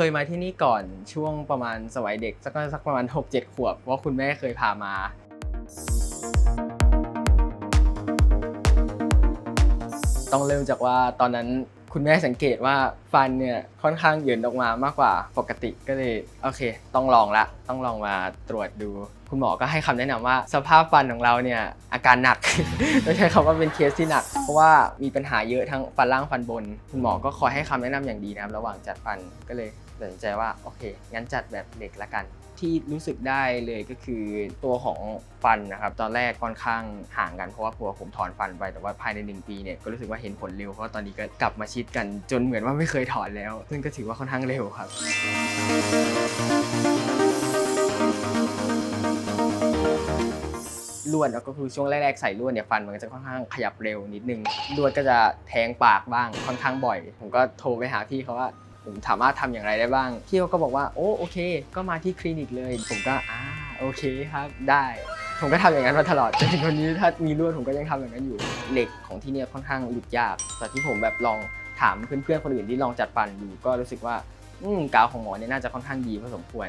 เคยมาที่นี่ก่อนช่วงประมาณสมัยเด็ก สักสักประมาณ 6-7 ขวบว่าคุณแม่เคยพามาต้องเริ่มจากว่าตอนนั้นคุณแม่สังเกตว่าฟันเนี่ยค่อนข้างเหยินออกมามากกว่าปกติก็เลยโอเค ต้องลองละ ต้องลองมาตรวจดูคุณหมอก็ให้คำแนะนำว่าสภาพฟันของเราเนี่ยอาการหนักไม่ใช่คำว่าเป็นเคสที่หนัก เพราะว่ามีปัญหาเยอะทั้งฟันล่างฟันบน คุณหมอก็คอยให้คำแนะนำอย่างดีนะครับระหว่างจัดฟันก็เลยตัดสินใจว่าโอเค งั้นจัดแบบเหล็กละกัน ที่รู้สึกได้เลยก็คือตัวของฟันนะครับ ตอนแรกค่อนข้างห่างกันเพราะว่าพัวผมถอนฟันไปแต่ว่าภายใน 1 ปีเนี่ยก็รู้สึกว่าเห็นผลเร็วเพราะว่าตอนนี้ก็กลับมาชิดกันจนเหมือนว่าไม่เคยถอนแล้ว ซึ่งก็ถือว่าค่อนข้างเร็วครับ ลวดก็คือช่วงแรกๆใส่ลวดเนี่ยฟันมันก็จะค่อนข้างขยับเร็วนิดนึงลวดก็จะแทงปากบ้างค่อนข้างบ่อย ผมก็โทรไปหาพี่เขาว่าผมสามารถทำอย่างไรได้บ้างพี่เขาก็บอกว่าโอ้โอเค ก็มาที่คลินิกเลย ผมก็อ่าโอเคครับได้ผมก็ทำอย่างนั้นมาตลอดจนถึงวันนี้ถ้ามีลวดผมก็ยังทำอย่างนั้นอยู่เหล็กของที่เนี่ยค่อนข้างหลุดยาก แต่ที่ผมแบบลองถามเพื่อนๆคนอื่นที่ลองจัดฟันดูก็รู้สึกว่าอืมกาวของหมอเนี่ยน่าจะค่อนข้างดีพอสมควร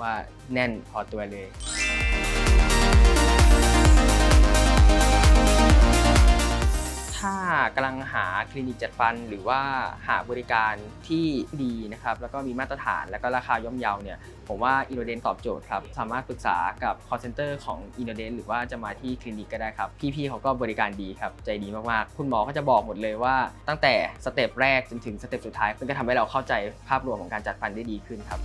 ว่าแน่นพอตัวเลยากำลังหาคลินิกจัดฟัน หรือว่าหาบริการที่ดีนะครับแล้วก็มีมาตรฐานแล้วก็ราคาย่อมเยาเนี่ยผมว่าอินโดเดนตอบโจทย์ครับสามารถปรึกษากับ call center ของอินโดเดนหรือว่าจะมาที่คลินิกก็ได้ครับพี่ๆเขาก็บริการดีครับใจดีมากๆ คุณหมอก็จะบอกหมดเลยว่า ตั้งแต่สเต็ปแรกจนถึงสเต็ปสุดท้ายเพื่อจะทำให้เราเข้าใจภาพรวมของการจัดฟันได้ดีขึ้นครับ